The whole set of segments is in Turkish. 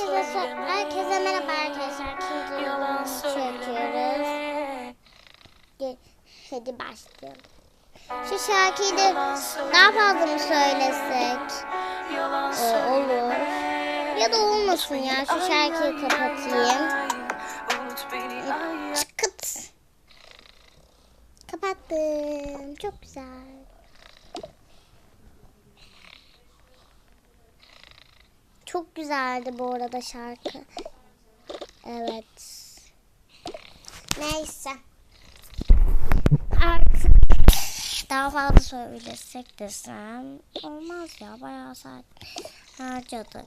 Herkese, herkese merhaba arkadaşlar. İkinci Yalan çekiyoruz. Hadi başlayalım. Şu şarkıyı da daha fazla mı söylesek? Ee, olur. Ya da olmasın ya. Şu şarkıyı kapatayım. Çıkıt. Kapattım. Çok güzel. Çok güzeldi bu arada şarkı. Evet. Neyse. Artık daha fazla söylesek desem olmaz ya bayağı saat harcadık.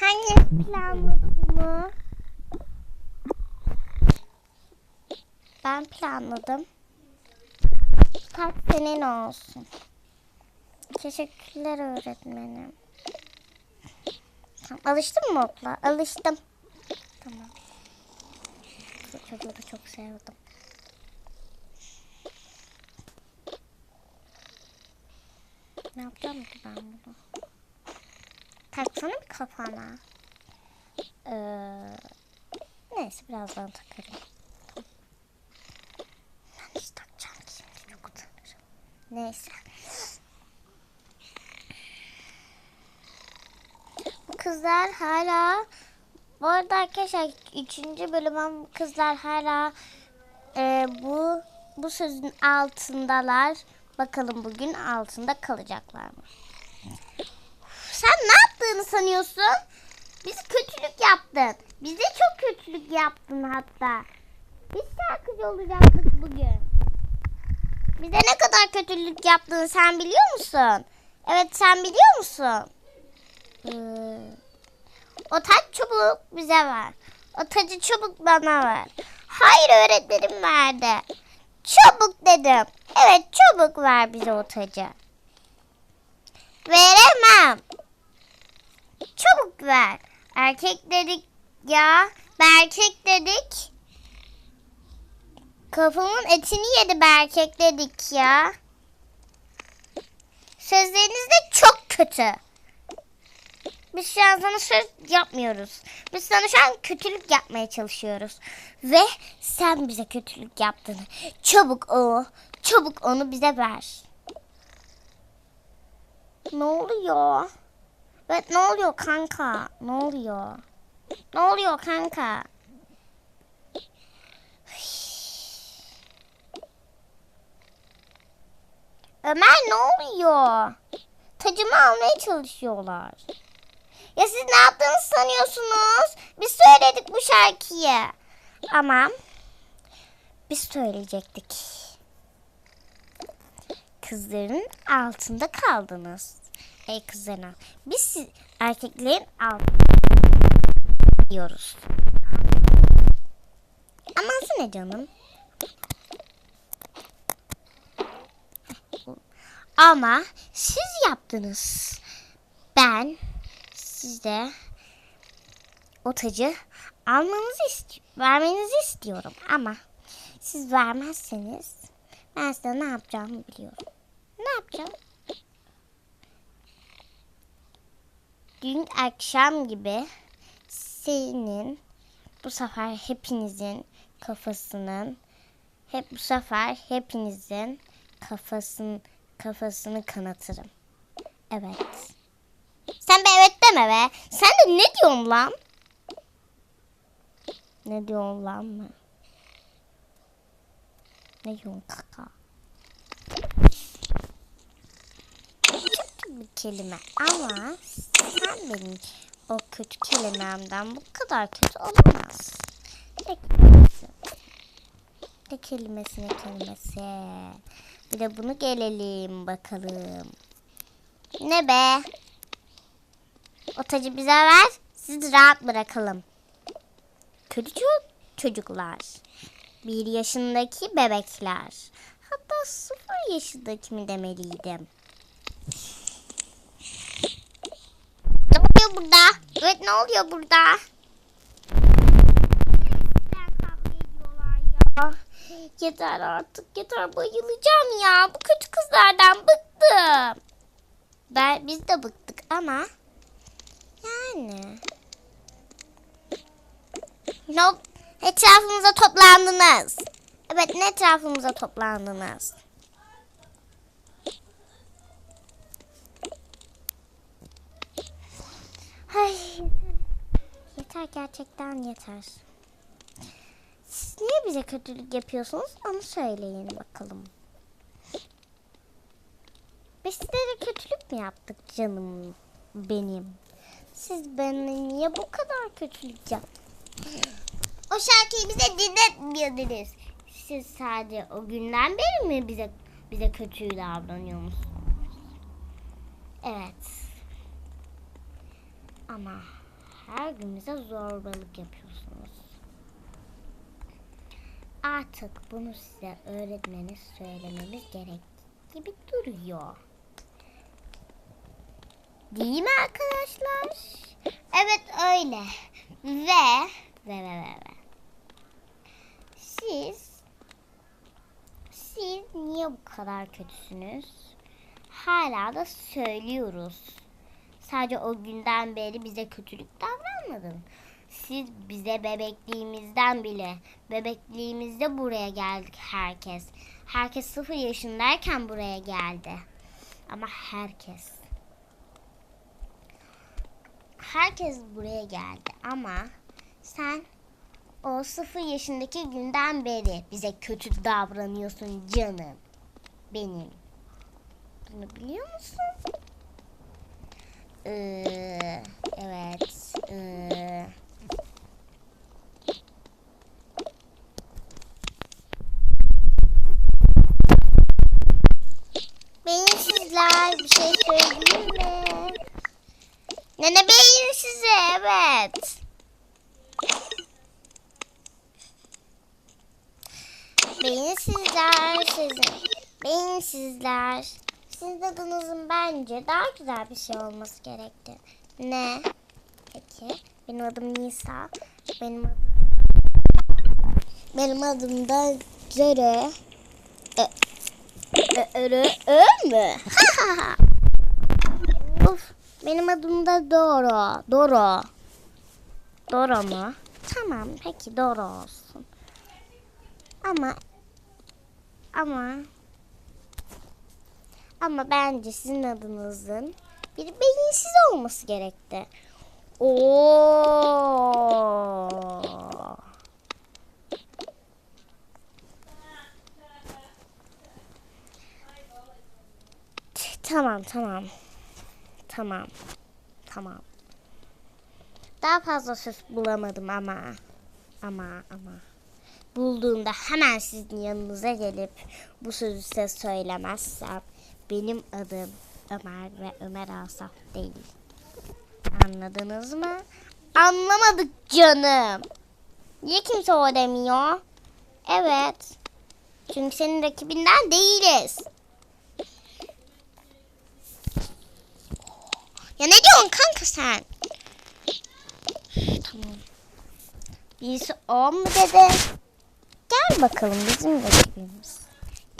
Hangisi planladı bunu? Ben planladım. Kalp senin olsun. Teşekkürler öğretmenim. Tamam, alıştın mı okula? Alıştım. Tamam. Bu çocuğu da çok sevdim. Ne yapacağım ki ben bunu? Taksana bir kafana. Ee, neyse birazdan takarım. Tamam. Ben hiç takacağım ki şimdi çok utanırım. Neyse. Kızlar hala bu arada arkadaşlar 3. bölümün bu kızlar hala e, bu bu sözün altındalar. Bakalım bugün altında kalacaklar mı? Sen ne yaptığını sanıyorsun? Biz kötülük yaptın. Bize çok kötülük yaptın hatta. Biz şarkıcı olacaktık bugün. Bize ne kadar kötülük yaptığını sen biliyor musun? Evet sen biliyor musun? Ee, o taç çubuk bize ver. O tacı çubuk bana ver. Hayır öğretmenim verdi. Çabuk dedim. Evet çabuk ver bize o tacı. Veremem. Çabuk ver. Erkek dedik ya. Erkek dedik. Kafamın etini yedi be erkek dedik ya. Sözleriniz de çok kötü. Biz şu an sana söz yapmıyoruz. Biz sana şu an kötülük yapmaya çalışıyoruz. Ve sen bize kötülük yaptın. Çabuk o, çabuk onu bize ver. Ne oluyor? Evet ne oluyor kanka? Ne oluyor? Ne oluyor kanka? Ömer ne oluyor? Tacımı almaya çalışıyorlar. Ya siz ne yaptığınızı sanıyorsunuz? Biz söyledik bu şarkıyı. Ama biz söyleyecektik. Kızların altında kaldınız. Ey kızlarına. Biz siz, erkeklerin altında diyoruz. Aması ne canım? Ama siz yaptınız. Ben size o tacı almanızı isti vermenizi istiyorum ama siz vermezseniz ben size ne yapacağımı biliyorum. Ne yapacağım? Dün akşam gibi senin bu sefer hepinizin kafasının hep bu sefer hepinizin kafasını kafasını kanatırım. Evet. Sen be evet deme be. Sen de ne diyorsun lan? Ne diyorsun lan mı? Ne diyorsun kaka? Kötü bir kelime ama sen benim o kötü kelimemden bu kadar kötü olamaz. Ne kelimesi? Ne kelimesi ne kelimesi? Bir de bunu gelelim bakalım. Ne be? O tacı bize ver. Sizi rahat bırakalım. Kötü ço- çocuklar. Bir yaşındaki bebekler. Hatta sıfır yaşındaki mi demeliydim. Ne oluyor burada? Evet ne oluyor burada? Yeter artık yeter bayılacağım ya. Bu kötü kızlardan bıktım. Ben, biz de bıktık ama yani. No, etrafımıza toplandınız. Evet ne etrafımıza toplandınız? Ay, yeter gerçekten yeter. Niye bize kötülük yapıyorsunuz onu söyleyin bakalım. Biz sizlere kötülük mü yaptık canım benim? Siz bana niye bu kadar kötülük yaptınız? O şarkıyı bize dinletmiyordunuz. Siz sadece o günden beri mi bize bize kötü davranıyor musunuz? Evet. Ama her gün bize zorbalık yapıyorsunuz. Artık bunu size öğretmeniz söylememiz gerek gibi duruyor. Değil mi arkadaşlar? Evet öyle. Ve ve ve ve ve. Siz siz niye bu kadar kötüsünüz? Hala da söylüyoruz. Sadece o günden beri bize kötülük davranmadın. Siz bize bebekliğimizden bile, bebekliğimizde buraya geldik herkes. Herkes sıfır yaşındayken buraya geldi. Ama herkes. Herkes buraya geldi ama sen o sıfır yaşındaki günden beri bize kötü davranıyorsun canım. Benim. Bunu biliyor musun? Ee, evet. Ee, Beyinsizler bir şey söyleyeyim mi? Nene beyinsizi evet. Sizin. Beyinsizler. Sizin adınızın bence daha güzel bir şey olması gerekti. Ne? Peki. Benim adım Nisa. Benim adım... Benim adım da Zöre. Ö, ö, ö, ö mü? Uf, benim adım da Doro. Doro. Doro mu? Tamam peki Doro olsun. Ama ama ama bence sizin adınızın bir beyinsiz olması gerekti. Oo. Tamam tamam. Tamam. Tamam. Daha fazla söz bulamadım ama. Ama ama. Bulduğumda hemen sizin yanınıza gelip bu sözü size söylemezsem benim adım Ömer ve Ömer Asaf değil. Anladınız mı? Anlamadık canım. Niye kimse o demiyor? Evet. Çünkü senin rakibinden değiliz. Ya ne diyorsun kanka sen? Tamam. Birisi o mu dedi? Gel bakalım bizim rakibimiz.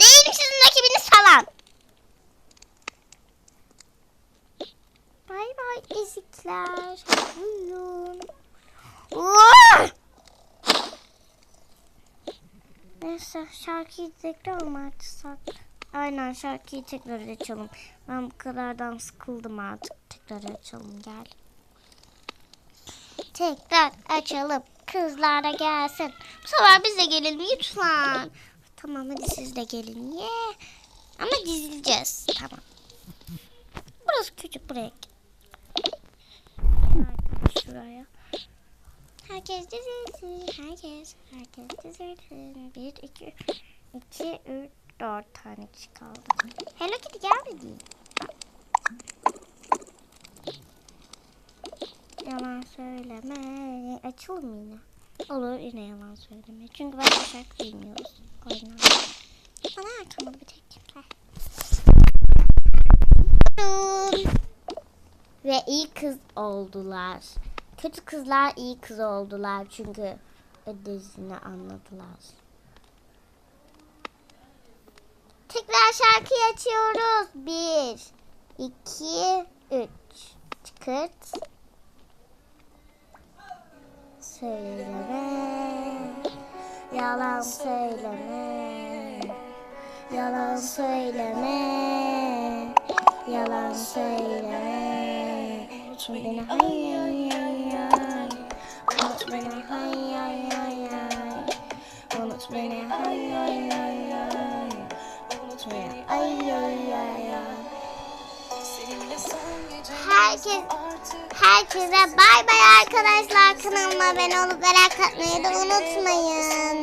Değilim sizin rakibiniz falan. Bay bay ezikler. Buyurun. Neyse şarkıyı tekrar mı açsak? Aynen şarkıyı tekrar açalım. Ben bu kadardan sıkıldım artık. Tekrar açalım gel. Tekrar açalım. Kızlar da gelsin. Bu sefer biz de gelelim lütfen. Tamam hadi siz de gelin. Ye. Ama dizileceğiz. Tamam. Burası küçük buraya. Şuraya. Herkes dizilsin. Herkes. Herkes dizilsin. Bir, iki, iki, üç, dört tane kişi kaldı. Hello Kitty gelmedi. Yalan söyleme. Açalım yine. Olur yine yalan söyleme. Çünkü ben şarkı bilmiyoruz. Oynar. Bana arkama bir tek. Ve iyi kız oldular. Kötü kızlar iyi kız oldular çünkü ödevini anladılar. tekrar şarkıyı açıyoruz. Bir, iki, üç. Çıkırt. Söyleme. Yalan söyleme. Yalan söyleme. Yalan söyleme. Unut beni hay herkese bay bay arkadaşlar. Kanalıma abone olup like atmayı da unutmayın.